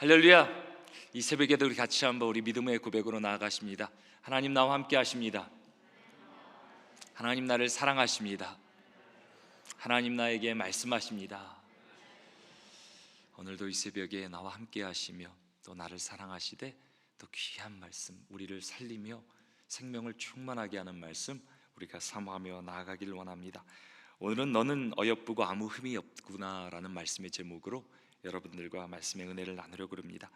할렐루야. 이 새벽에도 우리 같이 한번 우리 믿음의 고백으로 나아가십니다. 하나님 나와 함께 하십니다. 하나님 나를 사랑하십니다. 하나님 나에게 말씀하십니다. 오늘도 이 새벽에 나와 함께 하시며 또 나를 사랑하시되 또 귀한 말씀 우리를 살리며 생명을 충만하게 하는 말씀 우리가 사모하며 나아가기를 원합니다. 오늘은 너는 어여쁘고 아무 흠이 없구나라는 말씀의 제목으로 여러분들과 말씀의 은혜를 나누려고 합니다.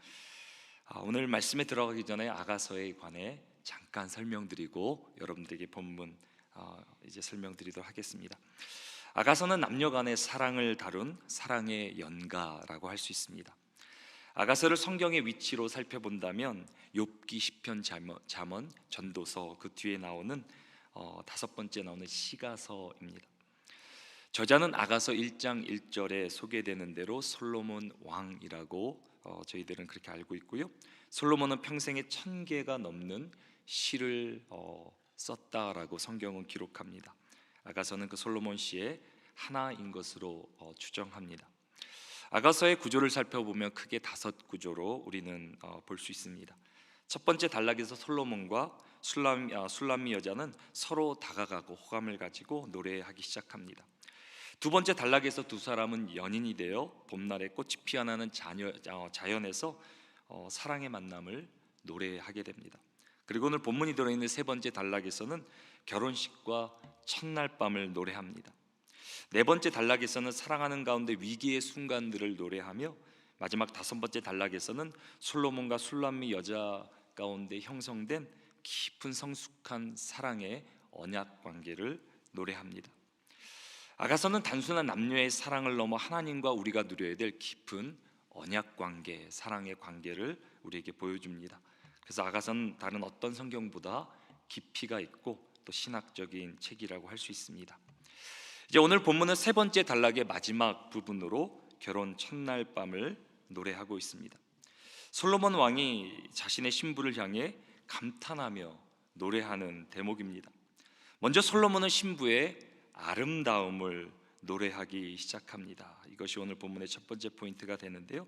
아, 오늘 말씀에 들어가기 전에 아가서에 관해 잠깐 설명드리고 여러분들에게 본문 어, 이제 설명드리도록 하겠습니다. 아가서는 남녀 간의 사랑을 다룬 사랑의 연가라고 할 수 있습니다. 아가서를 성경의 위치로 살펴본다면 욥기 시편 잠언 전도서 그 뒤에 나오는 어, 다섯 번째 나오는 시가서입니다. 저자는 아가서 1장 1절에 소개되는 대로 솔로몬 왕이라고 어, 저희들은 그렇게 알고 있고요. 솔로몬은 평생에 천 개가 넘는 시를 어, 썼다라고 성경은 기록합니다. 아가서는 그 솔로몬 시의 하나인 것으로 어, 추정합니다. 아가서의 구조를 살펴보면 크게 다섯 구조로 우리는 어, 볼수 있습니다. 첫 번째 단락에서 솔로몬과 술람, 아, 술람미 여자는 서로 다가가고 호감을 가지고 노래하기 시작합니다. 두 번째 단락에서 두 사람은 연인이 되어 봄날에 꽃이 피어나는 자녀, 어, 자연에서 어, 사랑의 만남을 노래하게 됩니다. 그리고 오늘 본문이 들어있는 세 번째 단락에서는 결혼식과 첫날 밤을 노래합니다. 네 번째 단락에서는 사랑하는 가운데 위기의 순간들을 노래하며 마지막 다섯 번째 단락에서는 솔로몬과 술람미 여자 가운데 형성된 깊은 성숙한 사랑의 언약 관계를 노래합니다. 아가서는 단순한 남녀의 사랑을 넘어 하나님과 우리가 누려야 될 깊은 언약 관계, 사랑의 관계를 우리에게 보여줍니다. 그래서 아가서는 다른 어떤 성경보다 깊이가 있고 또 신학적인 책이라고 할 수 있습니다. 이제 오늘 본문은 세 번째 단락의 마지막 부분으로 결혼 첫날 밤을 노래하고 있습니다. 솔로몬 왕이 자신의 신부를 향해 감탄하며 노래하는 대목입니다. 먼저 솔로몬은 신부의 아름다움을 노래하기 시작합니다. 이것이 오늘 본문의 첫 번째 포인트가 되는데요.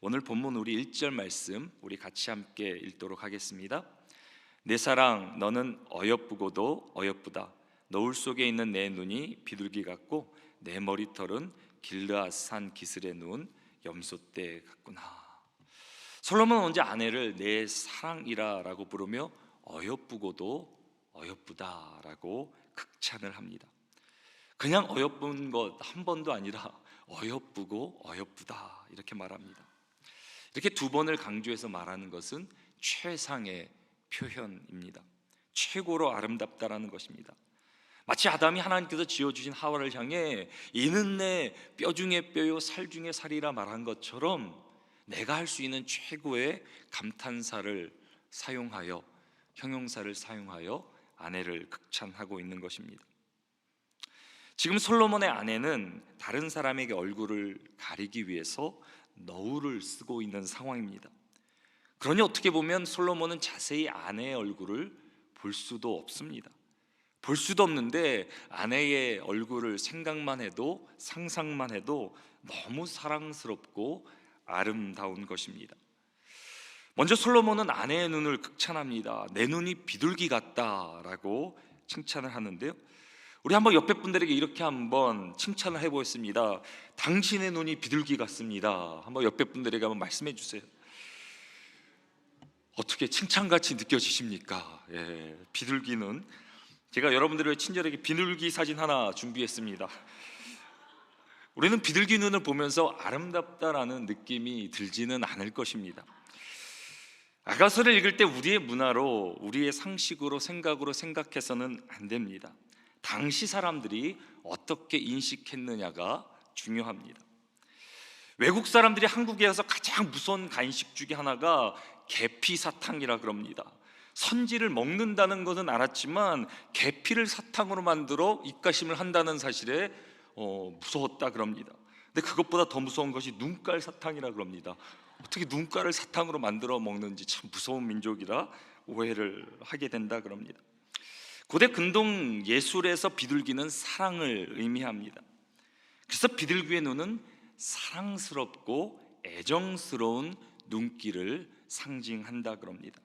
오늘 본문 우리 1절 말씀 우리 같이 함께 읽도록 하겠습니다. 내 사랑 너는 어여쁘고도 어여쁘다. 너울 속에 있는 내 눈이 비둘기 같고 내 머리털은 길르앗산 기슬에 누운 염소떼 같구나. 솔로몬은 언제 아내를 내 사랑이라라고 부르며 어여쁘고도 어여쁘다라고 극찬을 합니다. 그냥 어여쁜 것 한 번도 아니라 어여쁘고 어여쁘다 이렇게 말합니다. 이렇게 두 번을 강조해서 말하는 것은 최상의 표현입니다. 최고로 아름답다라는 것입니다. 마치 아담이 하나님께서 지어주신 하와를 향해 이는 내 뼈 중에 뼈요 살 중에 살이라 말한 것처럼 내가 할 수 있는 최고의 감탄사를 사용하여 형용사를 사용하여 아내를 극찬하고 있는 것입니다. 지금 솔로몬의 아내는 다른 사람에게 얼굴을 가리기 위해서 너울을 쓰고 있는 상황입니다. 그러니 어떻게 보면 솔로몬은 자세히 아내의 얼굴을 볼 수도 없습니다. 볼 수도 없는데 아내의 얼굴을 생각만 해도 상상만 해도 너무 사랑스럽고 아름다운 것입니다. 먼저 솔로몬은 아내의 눈을 극찬합니다. 내 눈이 비둘기 같다라고 칭찬을 하는데요. 우리 한번 옆에 분들에게 이렇게 한번 칭찬을 해보겠습니다. 당신의 눈이 비둘기 같습니다. 한번 옆에 분들에게 한번 말씀해 주세요. 어떻게 칭찬같이 느껴지십니까? 예, 비둘기는 제가 여러분들의 친절하게 비둘기 사진 하나 준비했습니다. 우리는 비둘기 눈을 보면서 아름답다라는 느낌이 들지는 않을 것입니다. 아가서를 읽을 때 우리의 문화로, 우리의 상식으로, 생각으로 생각해서는 안 됩니다. 당시 사람들이 어떻게 인식했느냐가 중요합니다. 외국 사람들이 한국에 와서 가장 무서운 간식 중에 하나가 계피 사탕이라 그럽니다. 선지를 먹는다는 것은 알았지만 계피를 사탕으로 만들어 입가심을 한다는 사실에 어, 무서웠다 그럽니다. 근데 그것보다 더 무서운 것이 눈깔 사탕이라 그럽니다. 어떻게 눈깔을 사탕으로 만들어 먹는지 참 무서운 민족이라 오해를 하게 된다 그럽니다. 고대 근동 예술에서 비둘기는 사랑을 의미합니다. 그래서 비둘기의 눈은 사랑스럽고 애정스러운 눈길을 상징한다 그럽니다.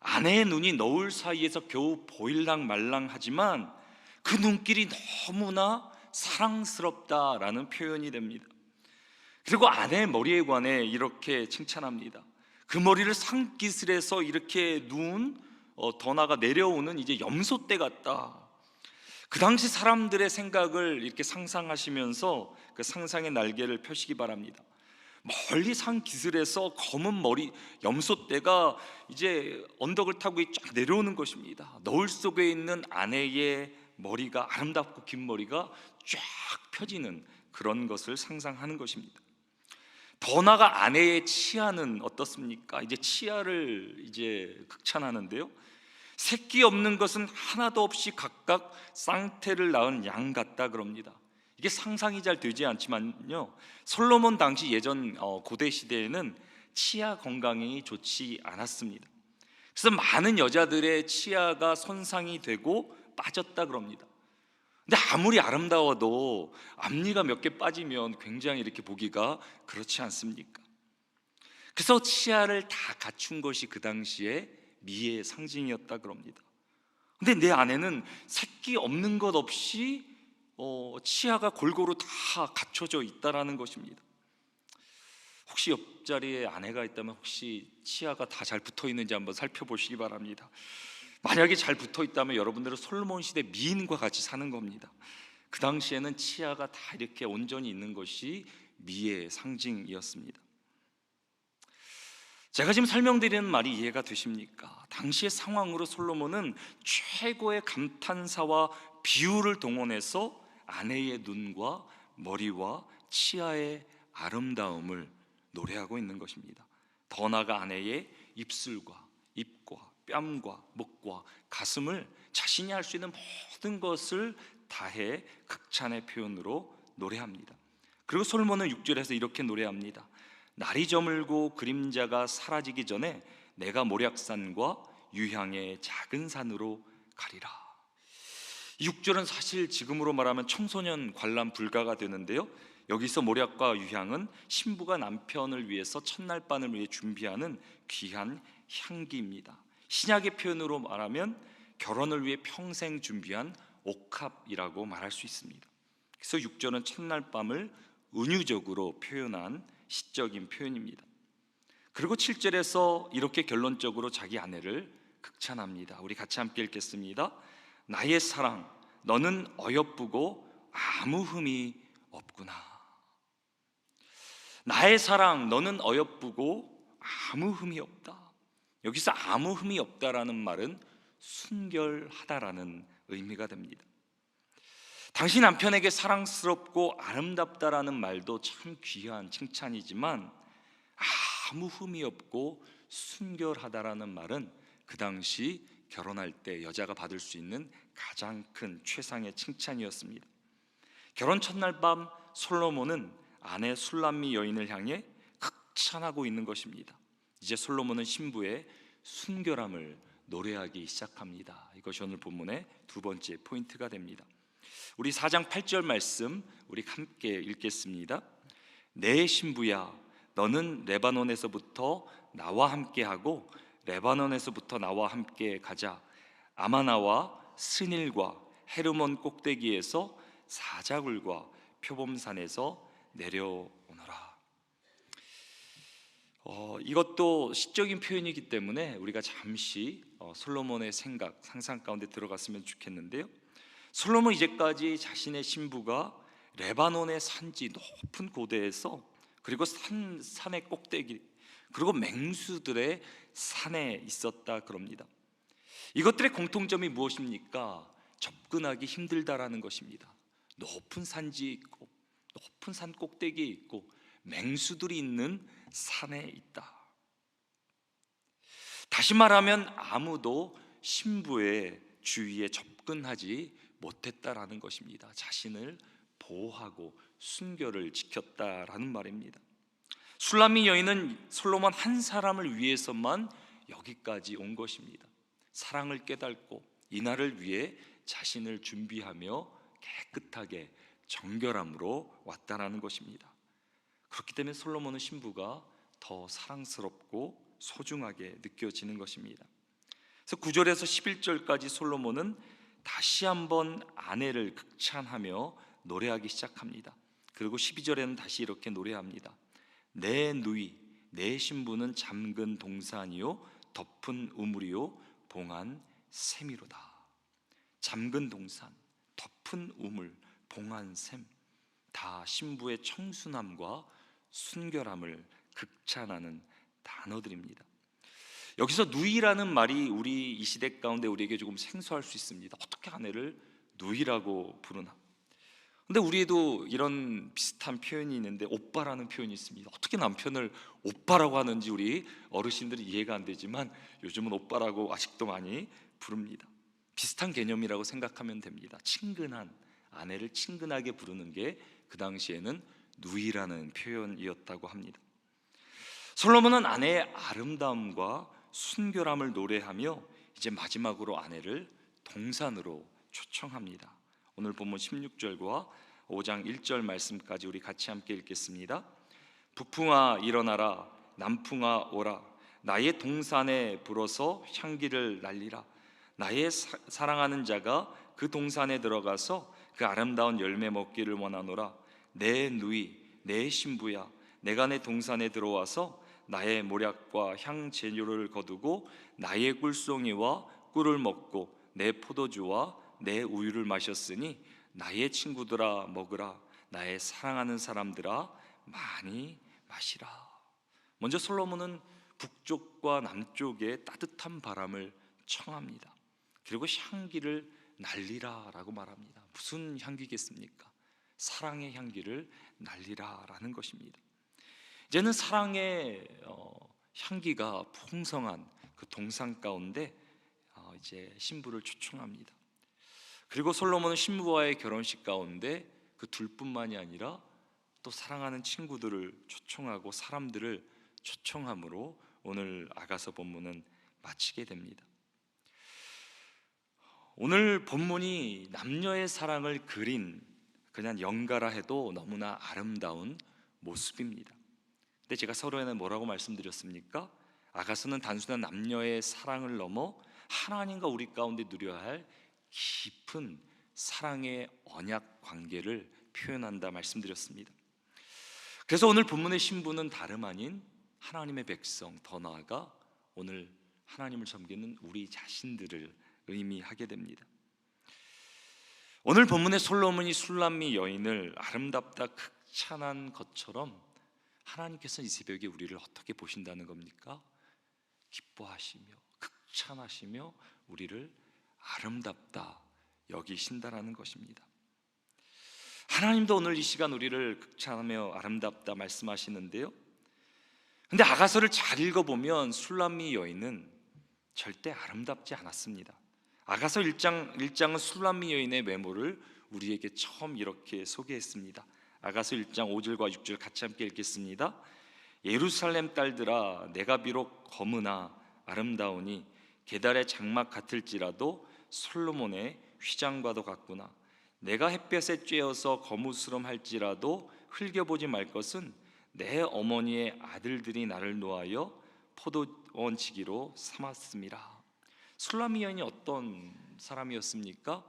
아내의 눈이 너울 사이에서 겨우 보일랑 말랑하지만 그 눈길이 너무나 사랑스럽다라는 표현이 됩니다. 그리고 아내의 머리에 관해 이렇게 칭찬합니다. 그 머리를 산기슬에서 이렇게 누운 어, 더나가 내려오는 이제 염소떼 같다. 그 당시 사람들의 생각을 이렇게 상상하시면서 그 상상의 날개를 펴시기 바랍니다. 멀리 산 기슬에서 검은 머리 염소떼가 이제 언덕을 타고 쫙 내려오는 것입니다. 너울 속에 있는 아내의 머리가 아름답고 긴 머리가 쫙 펴지는 그런 것을 상상하는 것입니다. 더 나아가 아내의 치아는 어떻습니까? 이제 치아를 이제 극찬하는데요. 새끼 없는 것은 하나도 없이 각각 쌍태를 낳은 양 같다 그럽니다. 이게 상상이 잘 되지 않지만요. 솔로몬 당시 예전 어, 고대 시대에는 치아 건강이 좋지 않았습니다. 그래서 많은 여자들의 치아가 손상이 되고 빠졌다 그럽니다. 근데 아무리 아름다워도 앞니가 몇 개 빠지면 굉장히 이렇게 보기가 그렇지 않습니까? 그래서 치아를 다 갖춘 것이 그 당시에 미의 상징이었다 그럽니다. 근데 내 아내는 새끼 없는 것 없이 어, 치아가 골고루 다 갖춰져 있다라는 것입니다. 혹시 옆자리에 아내가 있다면 혹시 치아가 다 잘 붙어 있는지 한번 살펴보시기 바랍니다. 만약에 잘 붙어 있다면 여러분들은 솔로몬 시대 미인과 같이 사는 겁니다. 그 당시에는 치아가 다 이렇게 온전히 있는 것이 미의 상징이었습니다. 제가 지금 설명드리는 말이 이해가 되십니까? 당시의 상황으로 솔로몬은 최고의 감탄사와 비유를 동원해서 아내의 눈과 머리와 치아의 아름다움을 노래하고 있는 것입니다. 더 나아가 아내의 입술과 입과 뺨과 목과 가슴을 자신이 할 수 있는 모든 것을 다해 극찬의 표현으로 노래합니다. 그리고 솔로몬은 6절에서 이렇게 노래합니다. 날이 저물고 그림자가 사라지기 전에 내가 모략산과 유향의 작은 산으로 가리라. 6절은 사실 지금으로 말하면 청소년 관람 불가가 되는데요. 여기서 모략과 유향은 신부가 남편을 위해서 첫날 밤을 위해 준비하는 귀한 향기입니다. 신약의 표현으로 말하면 결혼을 위해 평생 준비한 옥합이라고 말할 수 있습니다. 그래서 6절은 첫날 밤을 은유적으로 표현한 시적인 표현입니다. 그리고 7절에서 이렇게 결론적으로 자기 아내를 극찬합니다. 우리 같이 함께 읽겠습니다. 나의 사랑, 너는 어여쁘고 아무 흠이 없구나. 나의 사랑, 너는 어여쁘고 아무 흠이 없다. 여기서 아무 흠이 없다라는 말은 순결하다라는 의미가 됩니다. 당신 남편에게 사랑스럽고 아름답다라는 말도 참 귀한 칭찬이지만 아무 흠이 없고 순결하다라는 말은 그 당시 결혼할 때 여자가 받을 수 있는 가장 큰 최상의 칭찬이었습니다. 결혼 첫날 밤 솔로몬은 아내 술람미 여인을 향해 극찬하고 있는 것입니다. 이제 솔로몬은 신부의 순결함을 노래하기 시작합니다. 이것이 오늘 본문의 두 번째 포인트가 됩니다. 우리 4장 8절 말씀 우리 함께 읽겠습니다. 내 신부야 너는 레바논에서부터 나와 함께 하고 레바논에서부터 나와 함께 가자. 아마나와 스닐과 헤르몬 꼭대기에서 사자굴과 표범산에서 내려오너라. 어, 이것도 시적인 표현이기 때문에 우리가 잠시 어, 솔로몬의 생각, 상상 가운데 들어갔으면 좋겠는데요. 솔로몬 이제까지 자신의 신부가 레바논의 산지 높은 고대에서 그리고 산 산의 꼭대기 그리고 맹수들의 산에 있었다 그럽니다. 이것들의 공통점이 무엇입니까? 접근하기 힘들다라는 것입니다. 높은 산지에 있고 높은 산 꼭대기에 있고 맹수들이 있는 산에 있다. 다시 말하면 아무도 신부의 주위에 접근하지 못했다라는 것입니다. 자신을 보호하고 순결을 지켰다라는 말입니다. 술라미 여인은 솔로몬 한 사람을 위해서만 여기까지 온 것입니다. 사랑을 깨닫고 이날을 위해 자신을 준비하며 깨끗하게 정결함으로 왔다라는 것입니다. 그렇기 때문에 솔로몬은 신부가 더 사랑스럽고 소중하게 느껴지는 것입니다. 그래서 9절에서 11절까지 솔로몬은 다시 한번 아내를 극찬하며 노래하기 시작합니다. 그리고 12절에는 다시 이렇게 노래합니다. 내 누이 내 신부는 잠근 동산이요 덮은 우물이요 봉한 샘이로다. 잠근 동산, 덮은 우물, 봉한 샘, 다 신부의 청순함과 순결함을 극찬하는 단어들입니다. 여기서 누이라는 말이 우리 이 시대 가운데 우리에게 조금 생소할 수 있습니다. 어떻게 아내를 누이라고 부르나? 근데 우리에도 이런 비슷한 표현이 있는데 오빠라는 표현이 있습니다. 어떻게 남편을 오빠라고 하는지 우리 어르신들이 이해가 안 되지만 요즘은 오빠라고 아직도 많이 부릅니다. 비슷한 개념이라고 생각하면 됩니다. 친근한 아내를 친근하게 부르는 게 그 당시에는 누이라는 표현이었다고 합니다. 솔로몬은 아내의 아름다움과 순결함을 노래하며 이제 마지막으로 아내를 동산으로 초청합니다. 오늘 본문 16절과 5장 1절 말씀까지 우리 같이 함께 읽겠습니다. 북풍아 일어나라. 남풍아 오라. 나의 동산에 불어서 향기를 날리라. 나의 사, 사랑하는 자가 그 동산에 들어가서 그 아름다운 열매 먹기를 원하노라. 내 누이 내 신부야. 내가 내 동산에 들어와서 나의 모략과 향 재료를 거두고 나의 꿀송이와 꿀을 먹고 내 포도주와 내 우유를 마셨으니 나의 친구들아 먹으라. 나의 사랑하는 사람들아 많이 마시라. 먼저 솔로몬은 북쪽과 남쪽의 따뜻한 바람을 청합니다. 그리고 향기를 날리라라고 말합니다. 무슨 향기겠습니까? 사랑의 향기를 날리라라는 것입니다 이제는 사랑의 어, 향기가 풍성한 그 동산 가운데 어, 이제 신부를 초청합니다. 그리고 솔로몬은 신부와의 결혼식 가운데 그 둘뿐만이 아니라 또 사랑하는 친구들을 초청하고 사람들을 초청함으로 오늘 아가서 본문은 마치게 됩니다. 오늘 본문이 남녀의 사랑을 그린 그냥 연가라 해도 너무나 아름다운 모습입니다. 근데 제가 서로에는 뭐라고 말씀드렸습니까? 아가서는 단순한 남녀의 사랑을 넘어 하나님과 우리 가운데 누려야 할 깊은 사랑의 언약 관계를 표현한다 말씀드렸습니다. 그래서 오늘 본문의 신부는 다름 아닌 하나님의 백성, 더 나아가 오늘 하나님을 섬기는 우리 자신들을 의미하게 됩니다. 오늘 본문의 솔로몬이 술람미 여인을 아름답다 극찬한 것처럼 하나님께서 이 새벽에 우리를 어떻게 보신다는 겁니까? 기뻐하시며 극찬하시며 우리를 아름답다 여기신다라는 것입니다. 하나님도 오늘 이 시간 우리를 극찬하며 아름답다 말씀하시는데요. 근데 아가서를 잘 읽어보면 술람미 여인은 절대 아름답지 않았습니다. 아가서 1장 1장은 술람미 여인의 외모를 우리에게 처음 이렇게 소개했습니다. 아가서 1장 5절과 6절 같이 함께 읽겠습니다. 예루살렘 딸들아 내가 비록 검으나 아름다우니 계달의 장막 같을지라도 솔로몬의 휘장과도 같구나. 내가 햇볕에 쬐어서 거무스름할지라도 흘겨보지 말 것은 내 어머니의 아들들이 나를 놓아여 포도원 지기로 삼았음이라. 술라미 여인이 어떤 사람이었습니까?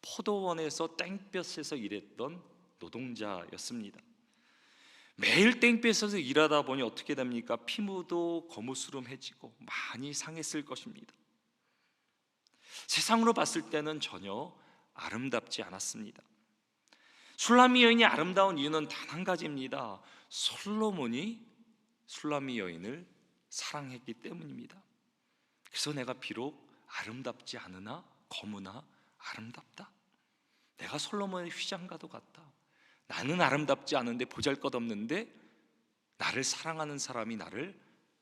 포도원에서 땡볕에서 일했던 노동자였습니다. 매일 땡볕에서 일하다 보니 어떻게 됩니까? 피부도 거무스름해지고 많이 상했을 것입니다. 세상으로 봤을 때는 전혀 아름답지 않았습니다. 술라미 여인이 아름다운 이유는 단 한 가지입니다. 솔로몬이 술라미 여인을 사랑했기 때문입니다. 그래서 내가 비록 아름답지 않으나 거무나 아름답다. 내가 솔로몬의 휘장과도 같다. 나는 아름답지 않은데 보잘 것 없는데 나를 사랑하는 사람이 나를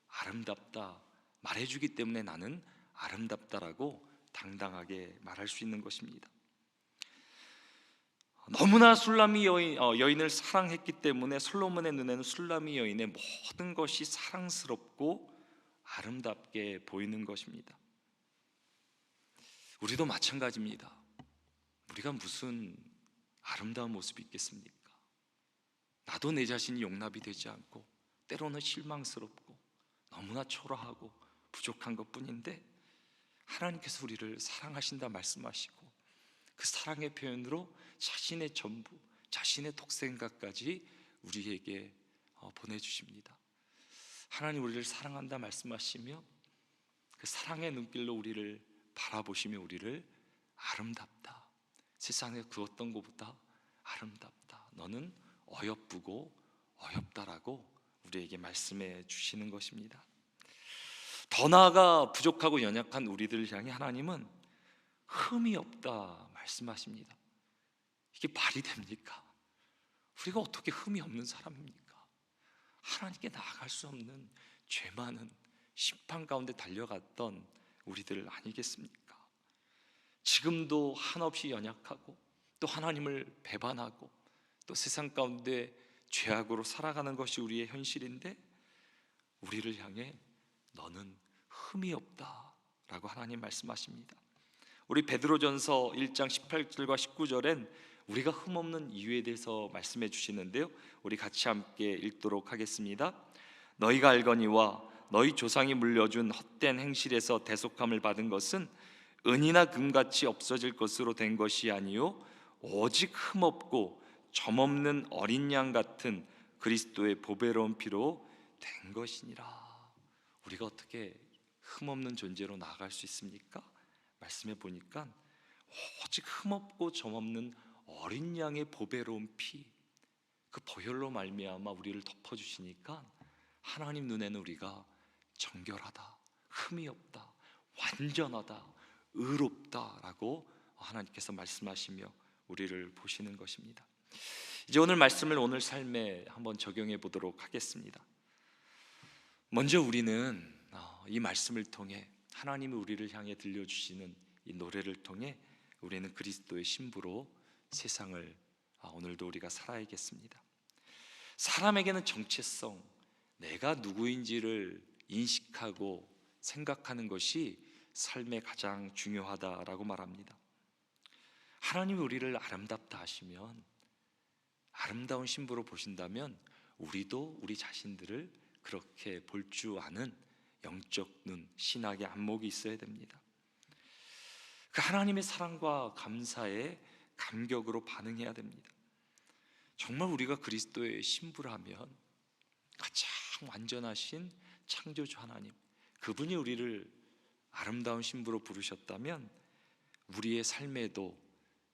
아름답다 말해주기 때문에 나는 아름답다라고 당당하게 말할 수 있는 것입니다. 너무나 술라미 여인, 어, 여인을 사랑했기 때문에 솔로몬의 눈에는 술라미 여인의 모든 것이 사랑스럽고 아름답게 보이는 것입니다. 우리도 마찬가지입니다. 우리가 무슨 아름다운 모습이 있겠습니까? 나도 내 자신이 용납이 되지 않고 때로는 실망스럽고 너무나 초라하고 부족한 것 뿐인데 하나님께서 우리를 사랑하신다 말씀하시고 그 사랑의 표현으로 자신의 전부, 자신의 독생각까지 우리에게 어, 보내주십니다. 하나님 우리를 사랑한다 말씀하시며 그 사랑의 눈길로 우리를 바라보시며 우리를 아름답다. 세상에 그 어떤 것보다 아름답다. 너는 어여쁘고 어엽다라고 우리에게 말씀해 주시는 것입니다. 더 나아가 부족하고 연약한 우리들을 향해 하나님은 흠이 없다 말씀하십니다. 이게 말이 됩니까? 우리가 어떻게 흠이 없는 사람입니까? 하나님께 나아갈 수 없는 죄 많은 심판 가운데 달려갔던 우리들 아니겠습니까? 지금도 한없이 연약하고 또 하나님을 배반하고 또 세상 가운데 죄악으로 살아가는 것이 우리의 현실인데 우리를 향해 너는 흠이 없다라고 하나님 말씀하십니다. 우리 베드로전서 1장 18절과 19절엔 우리가 흠 없는 이유에 대해서 말씀해 주시는데요. 우리 같이 함께 읽도록 하겠습니다. 너희가 알거니와 너희 조상이 물려준 헛된 행실에서 대속함을 받은 것은 은이나 금같이 없어질 것으로 된 것이 아니요 오직 흠없고 점없는 어린 양 같은 그리스도의 보배로운 피로 된 것이니라. 우리가 어떻게 흠없는 존재로 나아갈 수 있습니까? 말씀해 보니까 오직 흠없고 점없는 어린 양의 보배로운 피, 그 보혈로 말미암아 우리를 덮어 주시니까 하나님 눈에는 우리가 정결하다, 흠이 없다, 완전하다, 의롭다라고 하나님께서 말씀하시며 우리를 보시는 것입니다. 이제 오늘 말씀을 오늘 삶에 한번 적용해 보도록 하겠습니다. 먼저 우리는 어, 이 말씀을 통해 하나님이 우리를 향해 들려주시는 이 노래를 통해 우리는 그리스도의 신부로 세상을 아, 오늘도 우리가 살아야겠습니다. 사람에게는 정체성, 내가 누구인지를 인식하고 생각하는 것이 삶에 가장 중요하다라고 말합니다. 하나님이 우리를 아름답다 하시면 아름다운 신부로 보신다면 우리도 우리 자신들을 그렇게 볼 줄 아는 영적 눈, 신학의 안목이 있어야 됩니다. 그 하나님의 사랑과 감사에 감격으로 반응해야 됩니다. 정말 우리가 그리스도의 신부라면 가장 완전하신 창조주 하나님, 그분이 우리를 아름다운 신부로 부르셨다면 우리의 삶에도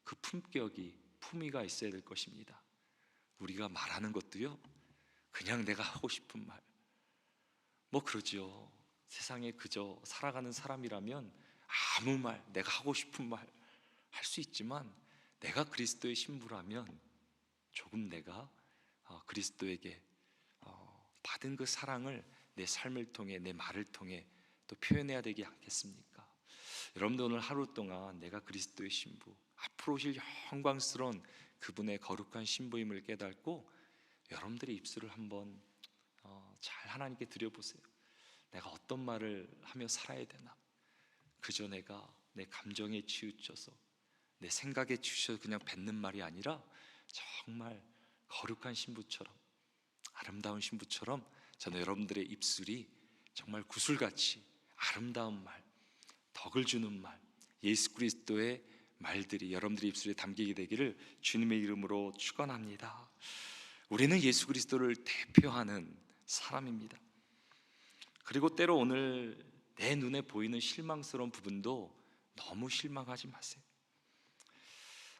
그 품격이 품위가 있어야 될 것입니다. 우리가 말하는 것도요, 그냥 내가 하고 싶은 말, 뭐 그러지요. 세상에 그저 살아가는 사람이라면 아무 말, 내가 하고 싶은 말 할 수 있지만 내가 그리스도의 신부라면 조금 내가 어, 그리스도에게 어, 받은 그 사랑을 내 삶을 통해 내 말을 통해 또 표현해야 되지 않겠습니까? 여러분들 오늘 하루 동안 내가 그리스도의 신부 앞으로 오실 영광스러운 그분의 거룩한 신부임을 깨닫고 여러분들의 입술을 한번 어, 잘 하나님께 드려보세요. 내가 어떤 말을 하며 살아야 되나? 그저 내가 내 감정에 치우쳐서 내 생각에 치우쳐서 그냥 뱉는 말이 아니라 정말 거룩한 신부처럼 아름다운 신부처럼 저는 여러분들의 입술이 정말 구슬같이 아름다운 말, 덕을 주는 말, 예수 그리스도의 말들이 여러분들의 입술에 담기게 되기를 주님의 이름으로 축원합니다. 우리는 예수 그리스도를 대표하는 사람입니다. 그리고 때로 오늘 내 눈에 보이는 실망스러운 부분도 너무 실망하지 마세요.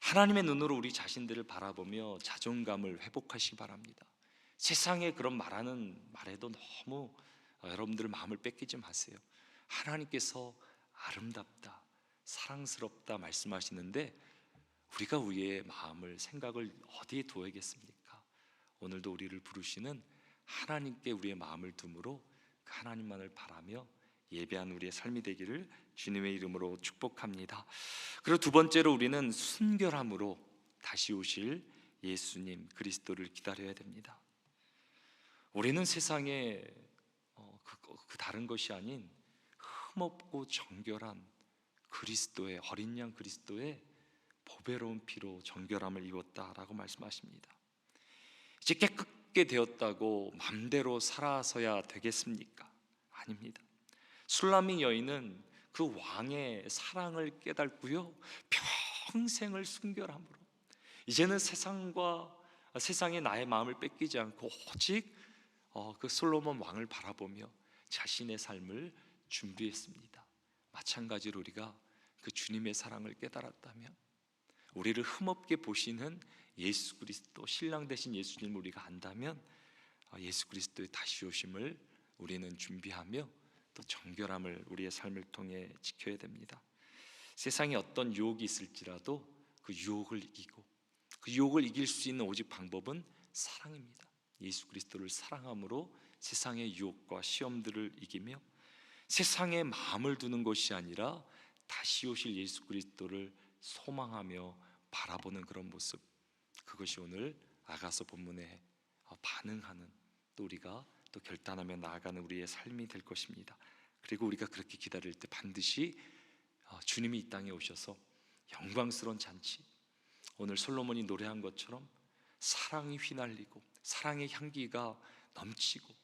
하나님의 눈으로 우리 자신들을 바라보며 자존감을 회복하시기 바랍니다. 세상에 그런 말하는 말에도 너무 여러분들 마음을 뺏기지 마세요. 하나님께서 아름답다, 사랑스럽다 말씀하시는데 우리가 우리의 마음을 생각을 어디에 둬야겠습니까? 오늘도 우리를 부르시는 하나님께 우리의 마음을 둠으로 그 하나님만을 바라며 예배한 우리의 삶이 되기를 주님의 이름으로 축복합니다. 그리고 두 번째로 우리는 순결함으로 다시 오실 예수님 그리스도를 기다려야 됩니다. 우리는 세상에 어, 그, 그 다른 것이 아닌 흠없고 정결한 그리스도의 어린 양 그리스도의 보배로운 피로 정결함을 입었다라고 말씀하십니다. 이제 깨끗 얻게 되었다고 맘대로 살아서야 되겠습니까? 아닙니다. 술라미 여인은 그 왕의 사랑을 깨닫고요 평생을 순결함으로 이제는 세상과 세상에 나의 마음을 뺏기지 않고 오직 어, 그 솔로몬 왕을 바라보며 자신의 삶을 준비했습니다. 마찬가지로 우리가 그 주님의 사랑을 깨달았다면 우리를 흠없게 보시는 예수 그리스도 신랑 되신 예수님을 우리가 안다면 어, 예수 그리스도의 다시 오심을 우리는 준비하며 또 정결함을 우리의 삶을 통해 지켜야 됩니다. 세상에 어떤 유혹이 있을지라도 그 유혹을 이기고 그 유혹을 이길 수 있는 오직 방법은 사랑입니다. 예수 그리스도를 사랑함으로 세상의 유혹과 시험들을 이기며 세상에 마음을 두는 것이 아니라 다시 오실 예수 그리스도를 소망하며 바라보는 그런 모습 그것이 오늘 아가서 본문에 어, 반응하는 또 우리가 또 결단하며 나아가는 우리의 삶이 될 것입니다. 그리고 우리가 그렇게 기다릴 때 반드시 어, 주님이 이 땅에 오셔서 영광스러운 잔치 오늘 솔로몬이 노래한 것처럼 사랑이 휘날리고 사랑의 향기가 넘치고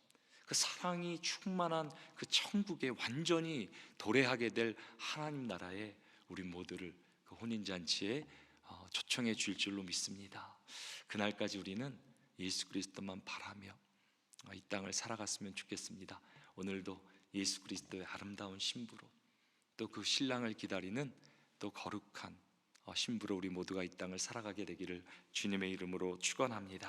그 사랑이 충만한 그 천국에 완전히 도래하게 될 하나님 나라에 우리 모두를 그 혼인 잔치에 어, 초청해 줄 줄로 믿습니다. 그날까지 우리는 예수 그리스도만 바라며 어, 이 땅을 살아갔으면 좋겠습니다. 오늘도 예수 그리스도의 아름다운 신부로 또 그 신랑을 기다리는 또 거룩한 어, 신부로 우리 모두가 이 땅을 살아가게 되기를 주님의 이름으로 축원합니다.